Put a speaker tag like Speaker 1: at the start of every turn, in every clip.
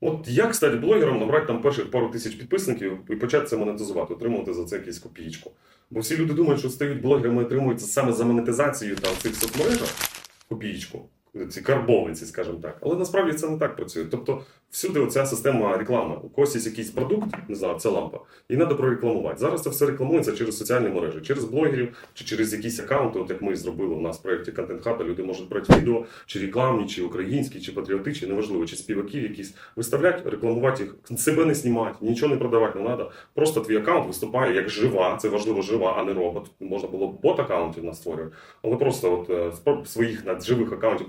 Speaker 1: От як стати блогером, набрати там перших пару тисяч підписників і почати це монетизувати, отримувати за це якусь копієчку. Бо всі люди думають, що стають блогерами і отримуються саме за монетизацію там цих соцмережах копієчку. Ці карбовиці, скажімо так. Але насправді це не так працює. Тобто всюди оця система реклами. У когось є якийсь продукт, не знаю, це лампа, і треба прорекламувати. Зараз це все рекламується через соціальні мережі, через блогерів чи через якісь аккаунти, от як ми зробили у нас в проєкті Content Hub, люди можуть брати відео, чи рекламні, чи українські, чи патріотичні, неважливо, чи співаків якісь виставляти, рекламувати їх, себе не знімати, нічого не продавати не треба. Просто твій аккаунт виступає як жива, це важливо жива, а не робот. Можна було бот аккаунтів настворювати, але просто от е, своїх живих аккаунтів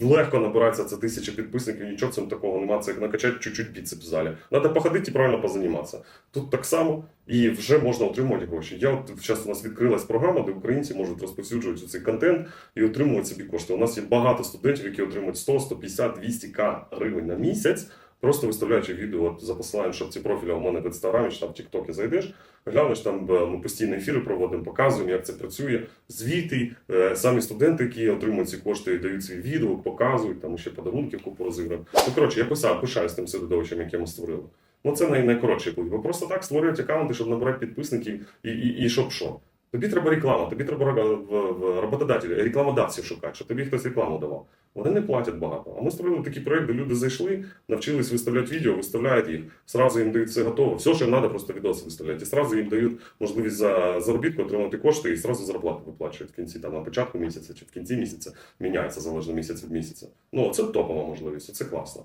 Speaker 1: Легко набирається це тисяча підписників, нічого цьому такого нема. це як накачати чуть-чуть біцеп в залі. Треба походити і правильно позаніматися. Тут так само і вже можна отримувати гроші. Я от зараз у нас відкрилась програма, де українці можуть розповсюджувати цей контент і отримувати собі кошти. У нас є багато студентів, які отримують 100, 150, 200 к гривень на місяць, просто виставляючи відео от, за посиланням, ці профілі у мене в інстаграмі чи там в Тіктокі зайдеш, глянеш там е, ми постійно ефіри проводимо, показуємо, як це працює. Звіти, е, самі студенти, які отримують ці кошти, дають свій відгук, показують, там ще подарунки купу розіграємо. Ну коротше, я писав, пишаюсь тим середовищем, яке ми створили. Ну це най- найкоротший путь. Бо просто так створюють аккаунти, щоб набирати підписників і, і, і щоб що. Тобі треба реклама, тобі треба ро- в- в роботодателі, рекламодавців шукати, щоб тобі хтось рекламу давав. Вони не платять багато. А ми створили такий проєкт, де люди зайшли, навчились виставляти відео, виставляють їх, зразу їм дають все готово. Все, що їм треба, просто відоси виставляють. І зразу їм дають можливість за заробітку отримати кошти і зразу зарплату виплачують в кінці, там на початку місяця чи в кінці місяця міняється залежно місяць від місяця. Ну це топова можливість, це класно.